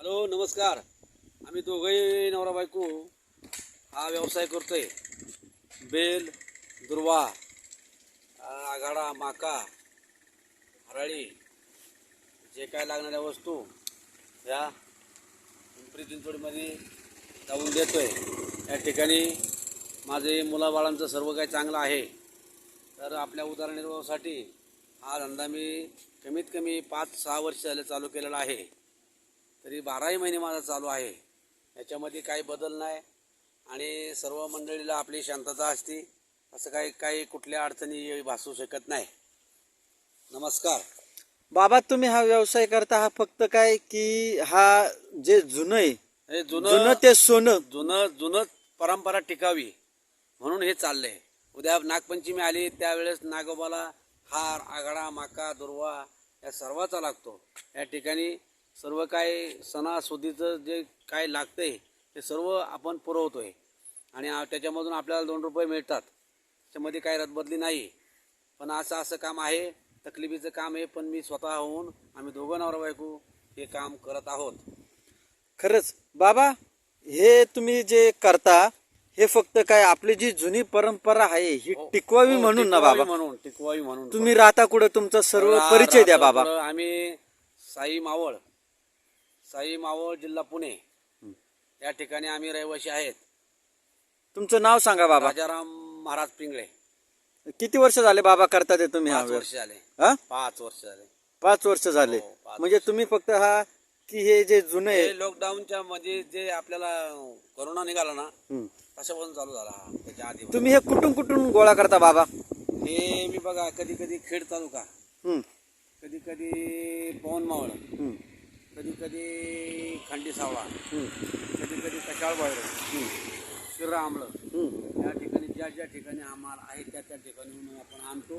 Hello नमस्कार. आम्ही दोघंही नवरा बायको हा व्यवसाय करतो आहे बेल दुर्वा आघाडा माका हराळी जे काय लागणाऱ्या वस्तू ह्या पिंपरी चिंचवडमध्ये जाऊन आहे या ठिकाणी माझे मुलाबाळांचं सर्व काही चांगलं आहे. तर आपल्या उदाहरणासाठी हा धंदा मी कमीत कमी पाच सहा वर्ष झाले चालू केलेला आहे. तरी बाराही महिने माझा चालू आहे. याच्यामध्ये काही बदल नाही. आणि सर्व मंडळीला आपली शांतता असते. असं काही काही कुठल्या अडचणी भासू शकत नाही. नमस्कार. बाबा तुम्ही हा व्यवसाय करता हा फक्त काय की हा जे जुनं आहे? हे जुनं जुनं ते सोनं. जुनं जुनं परंपरा टिकावी म्हणून हे चाललंय. उद्या नागपंचमी आली त्यावेळेस नागोबाला हार आघाडा माका दुर्वा या सर्वाचा लागतो. या ठिकाणी सर्व काय सणासुदीचं जे काय लागतंय ते सर्व आपण पुरवतोय. आणि त्याच्यामधून आपल्याला दोन रुपये मिळतात. त्याच्यामध्ये काही रदबदली नाही. पण असं असं काम आहे. तकलिफीचं काम आहे पण मी स्वतः होऊन आम्ही दोघं नवरा बायको हे काम करत आहोत. खरंच बाबा हे तुम्ही जे करता हे फक्त काय आपली जी जुनी परंपरा आहे ही टिकवावी हो, म्हणून ना बाबा. म्हणून टिकवावी म्हणून. तुम्ही राहता कुठं तुमचा सर्व परिचय द्या बाबा. आम्ही साई मावळ. साई मावळ जिल्हा पुणे. या ठिकाणी आम्ही रहिवासी आहेत. तुमचं नाव सांगा बाबा. राजाराम महाराज पिंगळे. किती वर्ष झाले बाबा करता ते तुम्ही हा पाच वर्ष? झाले. हा? पाच वर्ष झाले. पाच वर्ष झाले. हो, पाच म्हणजे तुम्ही फक्त हा की हे जे जुनं हे लॉकडाऊनच्या मध्ये जे आपल्याला कोरोना निघाला ना हं. तशापासून चालू झाला हा त्याच्या आधी तुम्ही हे कुठून कुठून गोळा करता बाबा? हे मी बघा कधी कधी खेड तालुका हं, कधी कधी पवन मावळ. हं, कधी कधी खांडी सावळा कधी कधी कशाळ बाहेर शिर्रा आमलं हं, या ठिकाणी ज्या ज्या ठिकाणी आम्हाला आहे त्या त्या ठिकाणी म्हणून आपण आणतो.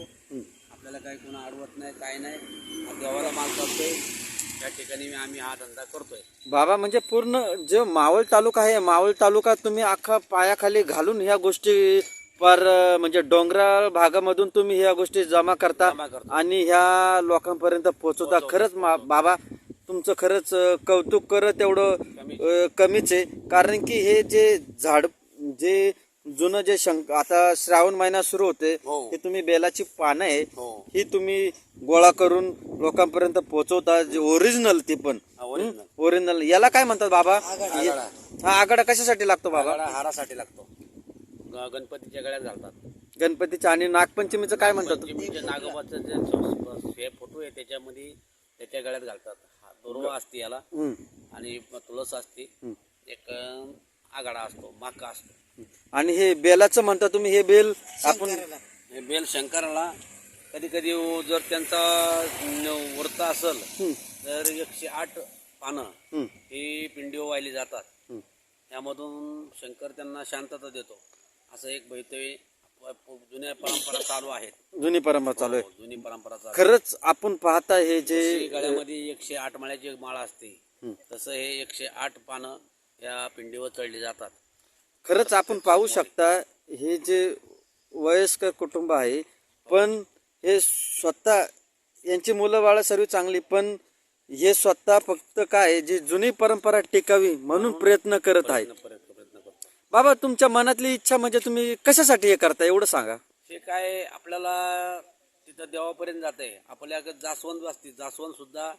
आपल्याला काही कोणा अडवत नाही काय नाही. देवाला माल करतोय त्या ठिकाणी आम्ही हा धंदा करतोय. बाबा म्हणजे पूर्ण जे मावळ तालुका आहे मावळ तालुका तुम्ही अख्खा पायाखाली घालून ह्या गोष्टी पर म्हणजे डोंगराळ भागामधून तुम्ही ह्या गोष्टी जमा करता जमा करतो. आणि ह्या लोकांपर्यंत पोहोचवता खरंच मा- बाबा तुमचं खरंच कौतुक करत तेवढं कमीच आहे. कारण की हे जे झाड जे जुनं जे शंक आता श्रावण महिना सुरू होते हो. हे तुम्ही बेलाची पानं आहे हो. ही तुम्ही गोळा करून लोकांपर्यंत पोहोचवता जे ओरिजिनल ती पण. ओरिजिनल याला काय म्हणतात बाबा. हा आगाडा कशासाठी लागतो बाबा? हारासाठी लागतो. गणपतीच्या गळ्यात घालतात. गणपतीच्या आणि नागपंचमीचं काय म्हणतात? नागोबाचं जे फोटो आहे त्याच्यामध्ये त्याच्या गळ्यात घालतात. हा दोरवा असते याला. आणि तुळस असते. एक आगाडा असतो माका असतो. आणि हे बेलाचं म्हणता तुम्ही हे बेल आपण हे बेल शंकराला. कधी कधी जर त्यांचा व्रत असेल तर एकशे आठ पानं ही पिंडी वाहिली जातात. त्यामधून शंकर त्यांना शांतता देतो. असं एक भैतवे जुन्या परंपरा चालू आहेत. जुनी परंपरा चालू आहे. हो, जुनी परंपरा चालू आहे. खरंच आपण पाहता हे जशी जे गळ्यामध्ये एकशे आठ माळ्याची एक माळ असते. तसं हे एकशे आठ पानं या पिंडीवर चढली जातात. खरंच आपण पाहू शकता हे जे वयस्कर कुटुंब आहे पण हे स्वतः यांची मुलं बाळ सर्व चांगली पण हे स्वतः फक्त काय जी जुनी परंपरा टिकावी म्हणून प्रयत्न करत आहेत. प्रयत्न प्रयत्न प्रयत्न करतो बाबा तुमच्या मनातली इच्छा म्हणजे तुम्ही कशासाठी हे करता एवढं सांगा. काय आपल्याला तिथं देवापर्यंत जात आहे आपल्याकडे जास्वंद असते. जास्वंद सुद्धा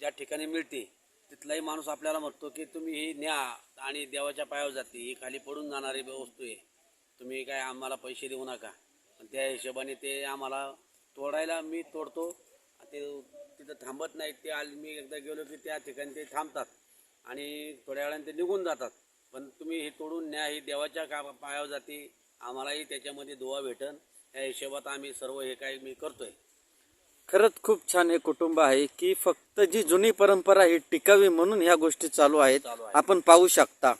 ज्या ठिकाणी मिळते तिथलाही माणूस आपल्याला म्हणतो की तुम्ही ही न्या आणि देवाच्या पायावर जाते. ही खाली पडून जाणारी वस्तू आहे. तुम्ही काय आम्हाला पैसे देऊ नका. पण त्या हिशोबाने ते आम्हाला तोडायला मी तोडतो. ते तिथं थांबत नाहीत ते आल मी एकदा गेलो की त्या ठिकाणी ते थांबतात. आणि थोड्या वेळाने ते निघून जातात. पण तुम्ही हे तोडून न्या. ही देवाच्या का पायावर जाते. आम्हालाही त्याच्यामध्ये दुवा भेटन. या हिशोबात आम्ही सर्व हे काही मी करतोय. खरंच खूप छान हे कुटुंब आहे की फक्त जी जुनी परंपरा ही टिकावी म्हणून ह्या गोष्टी चालू आहेत. चालू आहे. आपण पाहू शकता.